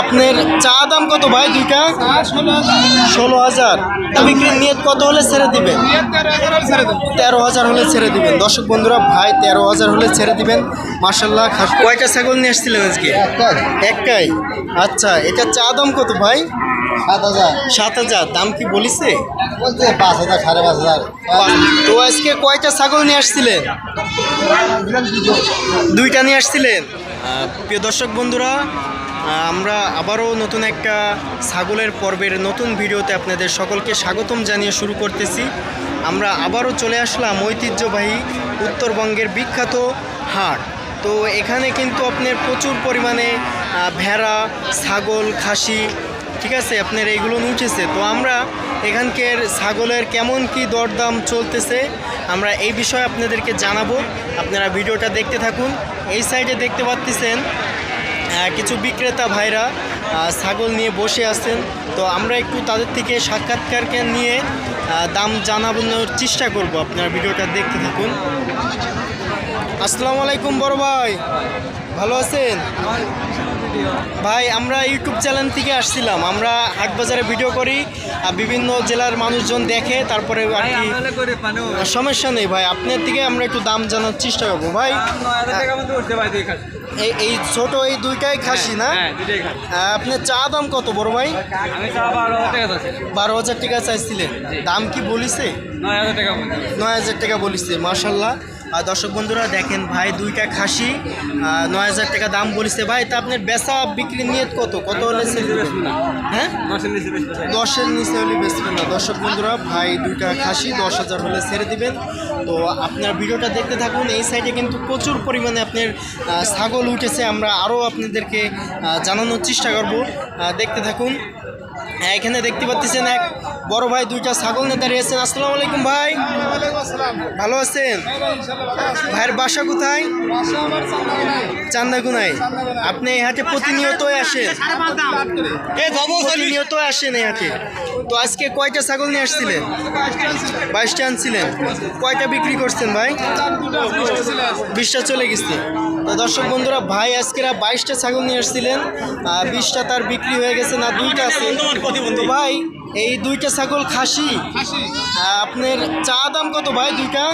আপনার চা দাম কত ভাই দুইটা? ষোলো হাজার। বিক্রির নিয়ত কত হলে ছেড়ে দিবেন? তেরো হাজার হলে ছেড়ে দিবেন। দর্শক বন্ধুরা ভাই তেরো হাজার হলে ছেড়ে দিবেন। মার্শাল্লাহ খাস কয়টা ছাগল নিয়ে আসছিলেন আজকে? একটাই। আচ্ছা এটা চা দাম কত ভাই? সাত হাজার। সাত হাজার। দাম কি বলিছে? বলছে পাঁচ হাজার সাড়ে পাঁচ হাজার। তো আজকে কয়টা ছাগল নিয়ে আসছিলেন? দুইটা নিয়ে আসছিলেন? প্রিয় দর্শক বন্ধুরা আমরা আবারও নতুন একটা ছাগলের পর্বের নতুন ভিডিওতে আপনাদের সকলকে স্বাগতম জানিয়ে শুরু করতেছি। আমরা আবারও চলে আসলাম ঐতিহ্যবাহী উত্তরবঙ্গের বিখ্যাত হাট। তো এখানে কিন্তু আপনার প্রচুর পরিমাণে ভেড়া, ছাগল, খাসি, ঠিক আছে, আপনার এইগুলো উঠেছে তো আমরা এখানকার ছাগলের কেমন কি দরদাম চলতেছে, আমরা এই বিষয়ে আপনাদেরকে জানাব। আপনারা ভিডিওটা দেখতে থাকুন। এই সাইডে দেখতে পাচ্ছেন কিছু বিক্রেতা ভাইরা ছাগল নিয়ে বসে আছেন। তো আমরা একটু তাদের থেকে সাক্ষাৎকারকে নিয়ে দাম জানানোর চেষ্টা করব। আপনারা ভিডিওটা দেখতে থাকুন। আসসালামু আলাইকুম বড় ভাই। ভালো আছেন? ভাই, আমরা ইউটিউব চ্যানেল থেকে আসছিলাম। আমরা হাট বাজারে ভিডিও করি, আর বিভিন্ন জেলার মানুষজন দেখে, তারপরে আর কি সমস্যা নেই ভাই। আপনার থেকে আমরা একটু দাম জানার চেষ্টা করব। ভাই এই এই ছোট এই দুইটাই খাসি না? আপনার চা দাম কত বড় ভাই? বারো হাজার টাকা চাইছিলেন। দাম কি বলিছে? নয় হাজার টাকা বলিছে। মার্শাল্লাহ দর্শক বন্ধুরা দেখেন ভাই, দুইটা খাসি নয় হাজার টাকা দাম বলিছে। ভাই, তা আপনার বেচা বিক্রি নিয়ত কত? কত হলে হ্যাঁ? দশের নিচে হলে বেচবেন না। দর্শক বন্ধুরা, ভাই, দুইটা খাসি, দশ হাজার হলে ছেড়ে দিবেন। তো আপনার ভিডিওটা দেখতে থাকুন। এই সাইডে কিন্তু প্রচুর পরিমাণে আপনার ছাগল উঠেছে। আমরা আরও আপনাদেরকে জানানোর চেষ্টা করব। দেখতে থাকুন। এখানে দেখতে পাচ্ছেন এক বড় ভাই দুইটা ছাগল নিয়ে দাঁড়িয়েছেন আসসালামু আলাইকুম ভাই। ভালো আছেন? ভাইয়ের বাসা কোথায়? চান্দাগুনাই আপনি এই হাটে প্রতিনিয়তই আসেন। প্রতিনিয়ত আসেন এই হাটে। তো আজকে কয়টা ছাগল নিয়ে আসছিলেন? বাইশটা আনছিলেন। কয়টা বিক্রি করছেন ভাই? বিশটা চলে গেছে। তো দর্শক বন্ধুরা ভাই আজকেরা বাইশটা ছাগল নিয়ে আসছিলেন। আহ, বিশটা তার বিক্রি হয়ে গেছে না দুইটা আছে। ভাই এই দুইটা ছাগল খাসি। আপনার চা দাম কত ভাই দুইটা?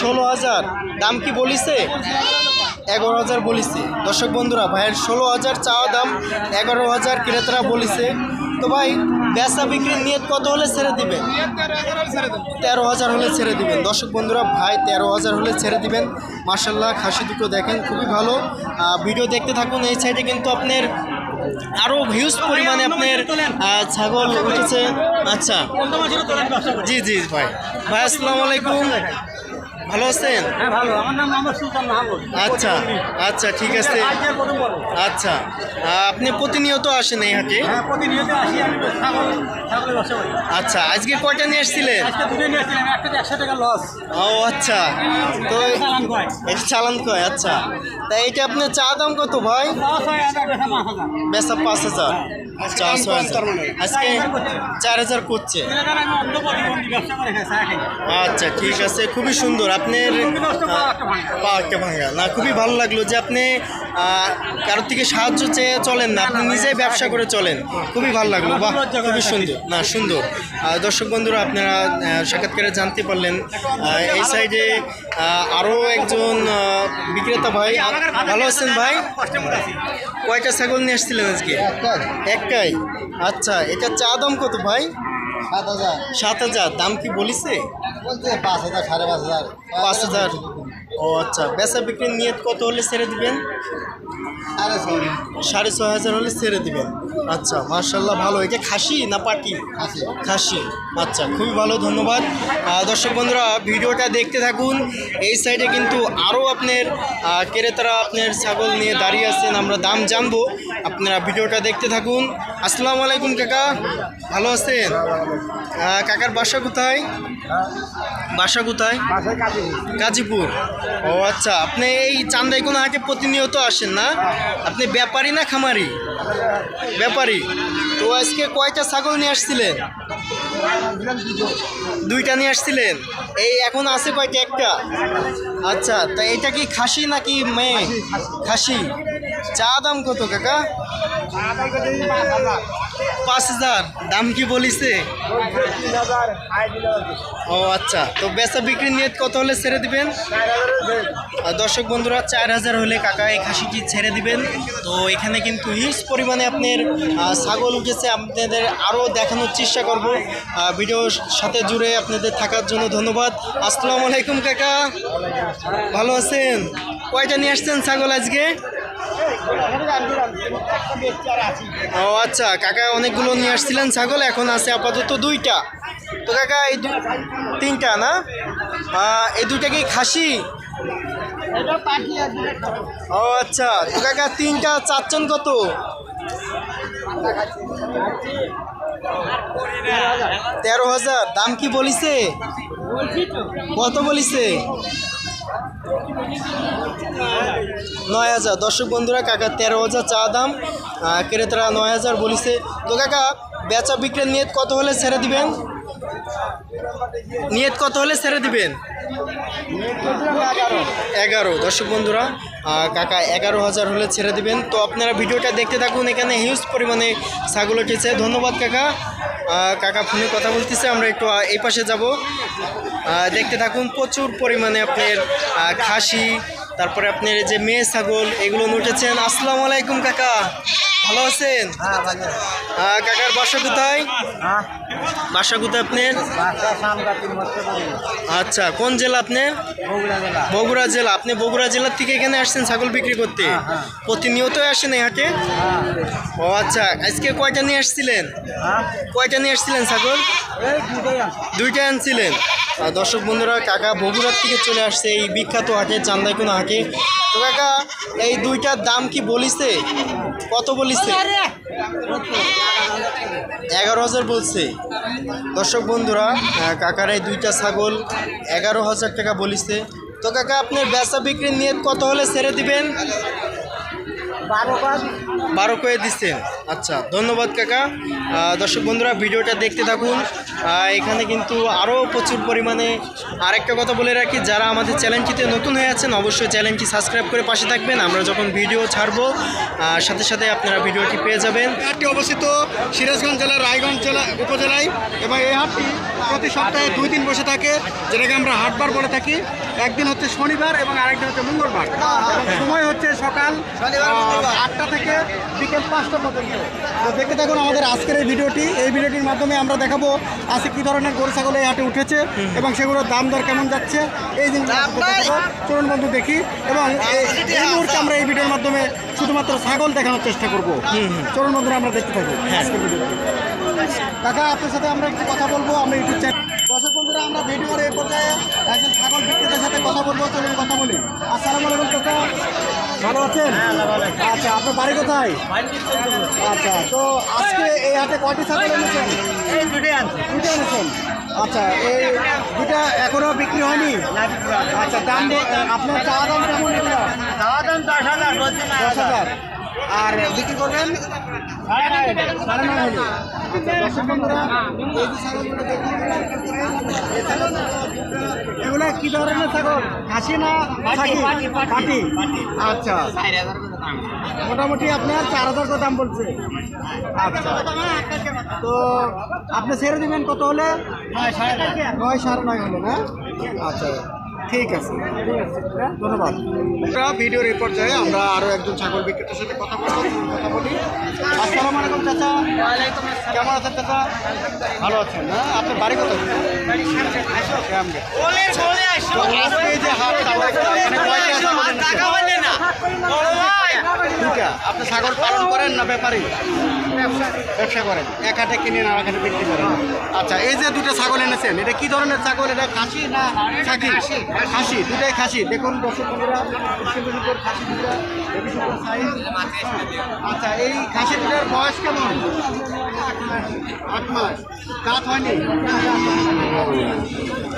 ষোলো হাজার। দাম কি বলিছে? এগারো হাজার বলিছে। দর্শক বন্ধুরা ভাইয়ের ষোলো হাজার চাওয়া দাম এগারো হাজার ক্রেতারা বলিছে। তো ভাই, বেচা বিক্রির নিয়ত কত হলে ছেড়ে দিবেন? তেরো হাজার হলে ছেড়ে দিবেন। দর্শক বন্ধুরা, ভাই, তেরো হাজার হলে ছেড়ে দিবেন। মার্শাল্লাহ খাসি দুটো দেখেন, খুবই ভালো। ভিডিও দেখতে থাকুন, এই সাইডে কিন্তু আপনার আরও হিউজ পরিমাণে আপনার ছাগল উঠেছে। আচ্ছা। জি জি, ভাই। ভাই, আসসালামু আলাইকুম। ভালো আছেন? হ্যাঁ ভালো। আমার নাম মোহাম্মদ সুলতান মাহমুদ। আচ্ছা আচ্ছা ঠিক আছে। আচ্ছা আপনি প্রতিনিয়ত আসেন এই হাটে? হ্যাঁ প্রতিনিয়ত আসি। আমি ছাগল ছাগলের ব্যবসা করি। আচ্ছা আজকে কয়টা নিয়ে আসছিলেন? আজকে দুটো নিয়ে আসছিলাম। একটা একশো টাকা লস ও আচ্ছা। তো চালান কয়। এটা চালান কয় আচ্ছা। তা এটা আপনার চা দাম কত ভাই? হয় পাঁচ হাজার। বেচা চা আজকে চার হাজার করছে। আচ্ছা ঠিক আছে। খুবই সুন্দর। আপনার পা একটা ভাঙা না খুবই ভালো লাগল যে আপনি কারোর থেকে সাহায্য চেয়ে চলেন না আপনি নিজেই ব্যবসা করে চলেন। খুবই ভালো লাগল বাহ খুবই সুন্দর। না সুন্দর। দর্শক বন্ধুরা আপনারা সাক্ষাৎকারে জানতে পারলেন এই সাইডে আরও একজন বিক্রেতা ভাই ভালো আছেন ভাই? কয়টা ছাগল নিয়ে আসছিলেন আজকে? একটাই। একটাই? আচ্ছা এটা চা দাম কত ভাই? সাত হাজার। সাত হাজার। দাম কি বলছে? পাঁচ হাজার সাড়ে পাঁচ হাজার। পাঁচ হাজার। ও আচ্ছা বেচা বিক্রির নিয়ত কত হলে ছেড়ে দিবেন? সাড়ে ছয় হাজার। হলে ছেড়ে দিবেন। আচ্ছা মার্শাল্লাহ ভালো। এটা খাসি না পাটি? খাসি। আচ্ছা খুবই ভালো ধন্যবাদ। দর্শক বন্ধুরা ভিডিওটা দেখতে থাকুন। এই সাইডে কিন্তু আরও আপনার ক্রেতারা আপনার ছাগল নিয়ে দাঁড়িয়ে আছেন। আমরা দাম জানব। আপনারা ভিডিওটা দেখতে থাকুন। আসসালামু আলাইকুম, কাকা। ভালো আছেন? কাকার বাসা কোথায়? বাসা কোথায়? গাজীপুর ও আচ্ছা। আপনি এই চান্দাইকোনা আগে প্রতিনিয়ত আসেন না? আপনি ব্যাপারী না খামারি? ব্যাপারী। তো আজকে কয়টা ছাগল নিয়ে আসছিলেন? দুইটা নিয়ে আসছিলেন? এই এখন আছে কয়টা? একটা? আচ্ছা তা এটা কি খাসি নাকি মেয়ে? খাসি চা দাম কত কাকা? পাঁচ হাজার। দাম কি বলিছে? ও আচ্ছা। তো বেচা বিক্রি নিয়ে কত হলে ছেড়ে দিবেন? দর্শক বন্ধুরা, চার হাজার হলে কাকা এই খাসিটি ছেড়ে দিবেন। তো এখানে কিন্তু হিউজ পরিমাণে আপনার ছাগল উঠেছে। আপনাদের আরও দেখানোর চেষ্টা করব। ভিডিওর সাথে জুড়ে আপনাদের থাকার জন্য ধন্যবাদ। আসসালামু আলাইকুম, কাকা। ভালো আছেন? কয়টা নিয়ে আসছেন ছাগল আজকে? ও আচ্ছা কাকা অনেকগুলো নিয়ে আসছিলেন ছাগল, এখন আছে আপাতত দুইটা। তো কাকা, এই তিনটা না? এই দুইটা কি খাসি? ও আচ্ছা তো কাকা, তিনটা চাচ্ছেন কত? তেরো হাজার। দাম কি বলিছে? কত বলিছে? নয় হাজার। দর্শক বন্ধুরা, কাকা, তেরো হাজার চা দাম। ক্রেতারা নয় হাজার বলিছে। তো কাকা, বেচা বিক্রির নিয়ত কত হলে ছেড়ে দিবেন? নিয়ত কত হলে ছেড়ে দিবেন? এগারো। দর্শক বন্ধুরা কাকা এগারো হাজার হলে ছেড়ে দিবেন। তো আপনারা ভিডিওটা দেখতে থাকুন, এখানে হিউজ পরিমাণে ছাগল উঠেছে। ধন্যবাদ কাকা। কাকা ফোনে কথা বলতেছে, আমরা একটু এই পাশে যাব। দেখতে থাকুন, প্রচুর পরিমাণে আপনার খাসি, তারপরে আপনার যে মেয়ে ছাগল, এগুলো উঠেছেন। আসসালামু আলাইকুম কাকা। ভালো আছেন? হ্যাঁ কাকার বাসা কোথায়? হ্যাঁ। বাসা কোথায় আপনার? আচ্ছা কোন জেলা আপনার? বগুড়া জেলা। আপনি বগুড়া জেলার থেকে এখানে আসছেন ছাগল বিক্রি করতে? হ্যাঁ। প্রতিনিয়তই আসেন এই হাটে হ্যাঁ। ও আচ্ছা আজকে কয়টা নিয়ে আসছিলেন? কয়টা নিয়ে আসছিলেন ছাগল? দুইটা আনছিলেন। দর্শক বন্ধুরা, কাকা বগুড়ার থেকে চলে আসছে এই বিখ্যাত হাটে চান্দাইকুনা হাটে। তো কাকা, এই দুইটার দাম কি বলিছে? কত বলিছে? এগারো হাজার বলছে। দর্শক বন্ধুরা কাকার এই দুইটা ছাগল এগারো হাজার টাকা বলিছে। তো কাকা, আপনার বেচা বিক্রির নিয়ে কত হলে ছেড়ে দিবেন? বারো করে দিচ্ছেন। আচ্ছা ধন্যবাদ কাকা। দর্শক বন্ধুরা, ভিডিওটা দেখতে থাকুন। এখানে কিন্তু আরও প্রচুর পরিমাণে আরেকটা কথা বলে রাখি, যারা আমাদের চ্যানেলটিতে নতুন হয়ে আছেন, অবশ্যই চ্যানেলটি সাবস্ক্রাইব করে পাশে থাকবেন। আমরা যখন ভিডিও ছাড়বো সাথে সাথে আপনারা ভিডিওটি পেয়ে যাবেন। হাটটি অবস্থিত সিরাজগঞ্জ জেলার রায়গঞ্জ জেলা উপজেলায় এবং এই হাটটি প্রতি সপ্তাহে দুই দিন বসে থাকে, যেটাকে আমরা হাটবার বলে থাকি। একদিন হচ্ছে শনিবার এবং আরেকদিন হচ্ছে মঙ্গলবার। সময় হচ্ছে সকাল আটটা থেকে বিকেল পাঁচটা পর্যন্ত। তো দেখতে থাকুন আমাদের আজকের এই ভিডিওটি। এই ভিডিওটির মাধ্যমে আমরা দেখাবো আজকে কী ধরনের গরু ছাগল এই হাটে উঠেছে এবং সেগুলোর দাম দর কেমন যাচ্ছে। এই দিন চলুন বন্ধু দেখি এবং এই- মুহূর্তে আমরা এই ভিডিওর মাধ্যমে শুধুমাত্র ছাগল দেখানোর চেষ্টা করব। চলুন বন্ধুরা আমরা দেখতে থাকি আজকের ভিডিওটি। কাকা আপনার সাথে আমরা একটু কথা বলব। আমরা ইউটিউব চ্যানেল বন্ধুরা আমরা ভিডিওর এই পর্যায়ে একজন ছাগল বিক্রেতার সাথে কথা বলব চলুন কথা বলি। আসসালামু আলাইকুম কাকা ভালো আছেন? আচ্ছা আপনার বাড়ি কোথায়? আচ্ছা তো আজকে এই হাটে কয়টি ছাগল এনেছেন? দুটো এনেছেন? আচ্ছা এই দুটা এখনও বিক্রি হয়নি? আচ্ছা দাম আপনার চা দাম কেমন এগুলো? দাম দশ হাজার দশ হাজার। আর বিক্রি করবেন? এগুলো কি ধরনের ছাগল খাসি না পাটি, আচ্ছা মোটামুটি আপনার চার হাজার করে দাম বলছে। আচ্ছা। তো আপনি ছেড়ে দিবেন কত হলে? নয় সাড়ে নয় হলো না? আচ্ছা। ঠিক আছে। ধন্যবাদ। আমরা ভিডিওর এই পর্যায়ে আমরা আরও একজন ছাগল বিক্রেতার সাথে কথা বলব কথা বলি। আসসালাম আলাইকুম চাচা। কেমন আছেন চাচা? ভালো আছেন হ্যাঁ আপনার বাড়ি কত যে হাটটা আপনি ছাগল পালন করেন না ব্যাপারী? ব্যবসা করেন। এক হাটে কিনে না এখানে বিক্রি করেন। আচ্ছা এই যে দুটো ছাগল এনেছেন এটা কি ধরনের ছাগল? এটা খাসি না খাসি। খাসি দুটাই খাসি। দেখুন দর্শক size। আচ্ছা এই খাসি দুটার বয়স কেমন? আট মাস। কাত হয়নি?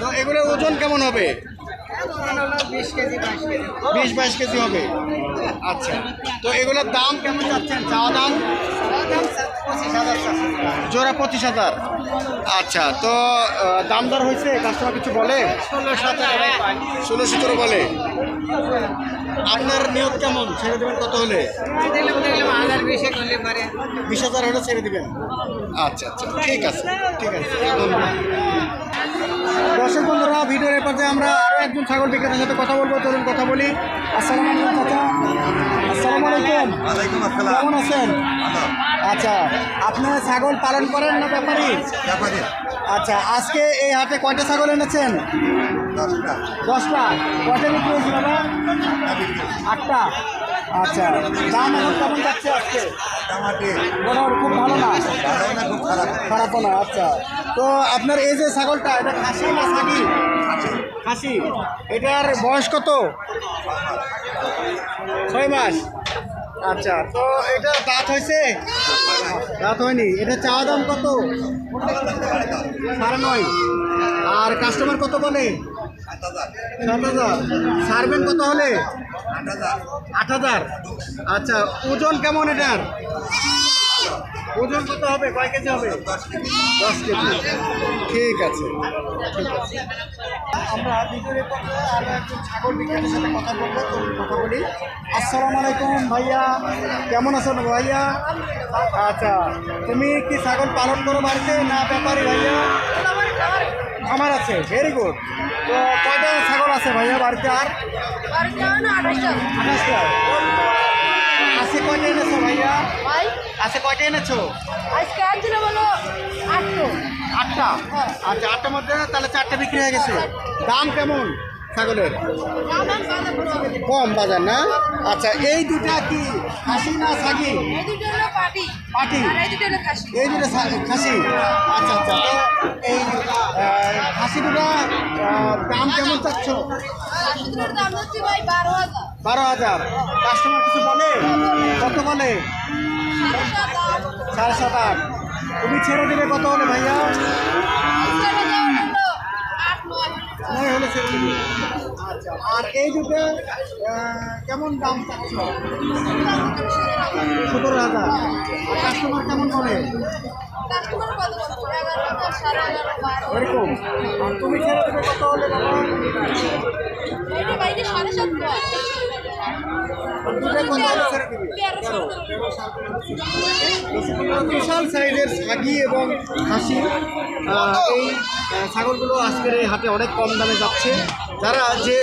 তো এগুলোর ওজন কেমন হবে? বিশ, বাইশ কেজি হবে। আচ্ছা তো এগুলোর দাম কেমন যাচ্ছেন চাওয়া দাম? জোড়া পঁচিশ হাজার। আচ্ছা তো দাম দর হয়েছে? কাস্টমার কিছু বলে? ষোলো সতেরো বলে। আপনার নিয়োগ কেমন? ছেড়ে দেবেন কত হলে? বিশে হাজার হলে ছেড়ে দেবেন। আচ্ছা আচ্ছা ঠিক আছে ঠিক আছে দর্শক বন্ধুরা ভিডিওর এ পর্যায়ে আমরা আরও একজন ছাগল বিক্রেতার সাথে কথা বলব। চলুন কথা বলি। আসসালামু আলাইকুম চাচা। আসসালামু আলাইকুম। কেমন আছেন? আচ্ছা আপনি ছাগল পালন করেন না ব্যাপারী? আচ্ছা আজকে এই হাটে কয়টা ছাগল এনেছেন? দশটা। দশটা। কয়টা বিক্রি হয়েছিল বাবা? আটটা। আচ্ছা দাম এখন কেমন যাচ্ছে আজকে? মোটামুটি খুব ভালো না? খারাপ। না আচ্ছা। তো আপনার এই যে ছাগলটা এটা খাসি না সাগি খাসি। এটার বয়স কত? ছয় মাস। আচ্ছা তো এটা দাঁত হয়েছে? দাঁত হয়নি। এটা চাওয়া দাম কত? সাড়ে নয়। আর কাস্টমার কত বলে? সাত সারবেন কত হলে? আট হাজার। আচ্ছা ওজন কেমন এটার? ওজন কত হবে? কয় কেজি হবে? দশ কেজি। ঠিক আছে। আমরা ভিতরে ছাগল আসসালামু আলাইকুম ভাইয়া। কেমন আছেন ভাইয়া? আচ্ছা তুমি কি ছাগল পালন করো বাড়িতে না ব্যাপারী ভাইয়া? আমার আছে ভেরি গুড তো কয়টা ছাগল আছে ভাইয়া বাড়িতে আর? আঠাশটা। আছে কয়টা এনেছো ভাইয়া? আছে কয়টা এনেছো? আজকে আনছিল বলো আটটা। আটটা? আচ্ছা আটটার মধ্যে তাহলে চারটা বিক্রি হয়ে গেছে। দাম কেমন? ছাগলের? কম বাজার না? আচ্ছা এই দুটা কি খাসি না এই পাটি। এই দুটো খাসি? আচ্ছা আচ্ছা এই খাসি দুটা দাম কেমন চাচ্ছ? বারো হাজার। কাস্টমার কিছু বলে? কত বলে? সাড়ে সাত আট। তুমি ছেড়ে দেবে কত হলে ভাইয়া? আর এই দুটো কেমন দাম চাচ্ছ সতেরো হাজার কাস্টমার কেমন বলে এরকম আর তুমি ছেড়ে দেবে কত হলে বিশাল সাইজের সাগি এবং খাসি। এই ছাগলগুলো আজকের এই হাটে অনেক কম দামে যাচ্ছে। যারা যে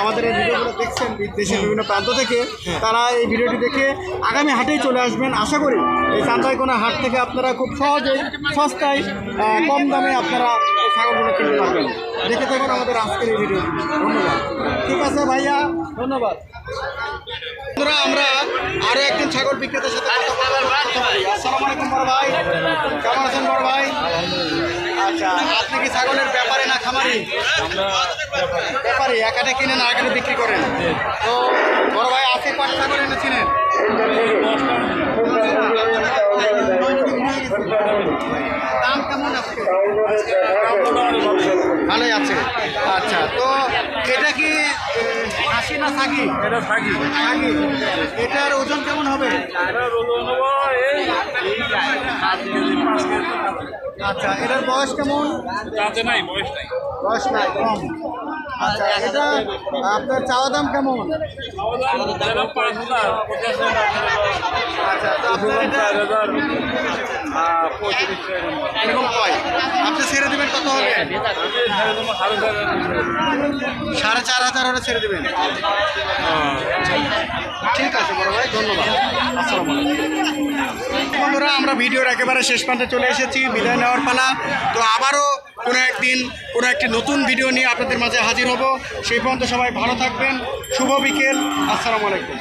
আমাদের এই ভিডিওগুলো দেখছেন দেশের বিভিন্ন প্রান্ত থেকে তারা এই ভিডিওটি দেখে আগামী হাটেই চলে আসবেন। আশা করি এই চান্দাইকোনা হাট থেকে আপনারা খুব সহজেই সস্তায় কম দামে আপনারা ছাগলগুলো কিনতে পারবেন। দেখে থাকুন আমাদের আজকের এই ভিডিও ধন্যবাদ। ঠিক আছে ভাইয়া, ধন্যবাদ। বন্ধুরা, আমরা আরও একজন ছাগল বিক্রেতার সাথে। আসসালামু আলাইকুম বড় ভাই। কেমন আছেন বড় ভাই? আচ্ছা আপনি কি ছাগলের ব্যাপারে না খামারি? ব্যাপারে একাটে আর একাটে বিক্রি করেন? তো বড় ভাই আজকে কটা ছাগল এনেছিলেন দাম কেমন আজকে ভালোই আছে। আচ্ছা তো এটা কি হাসি না থাকি এটা থাকি থাকি এটার ওজন কেমন হবে? আচ্ছা এটার বয়স কেমন? নাই বয়স নাই। বয়স নাই কম। আচ্ছা এটা আপনার চাওয়া দাম কেমন? যেটা পাঁচ হাজার পঞ্চাশ হাজার আচ্ছা তো আপনার এটা চার হাজার আহ, পঁয়ত্রিশ এরকম। ছেড়ে দেবেন সাড়ে চার হাজার ছেড়ে দেবেন। ঠিক আছে বন্ধুরা, আমরা ভিডিওর একেবারে শেষ প্রান্তে চলে এসেছি, বিদায় নেওয়ার পালা। তো আবারও কোনো একদিন কোনো একটি নতুন ভিডিও নিয়ে আপনাদের মাঝে হাজির হব। সেই পর্যন্ত সবাই ভালো থাকবেন। শুভ বিকেল। আসসালামু আলাইকুম।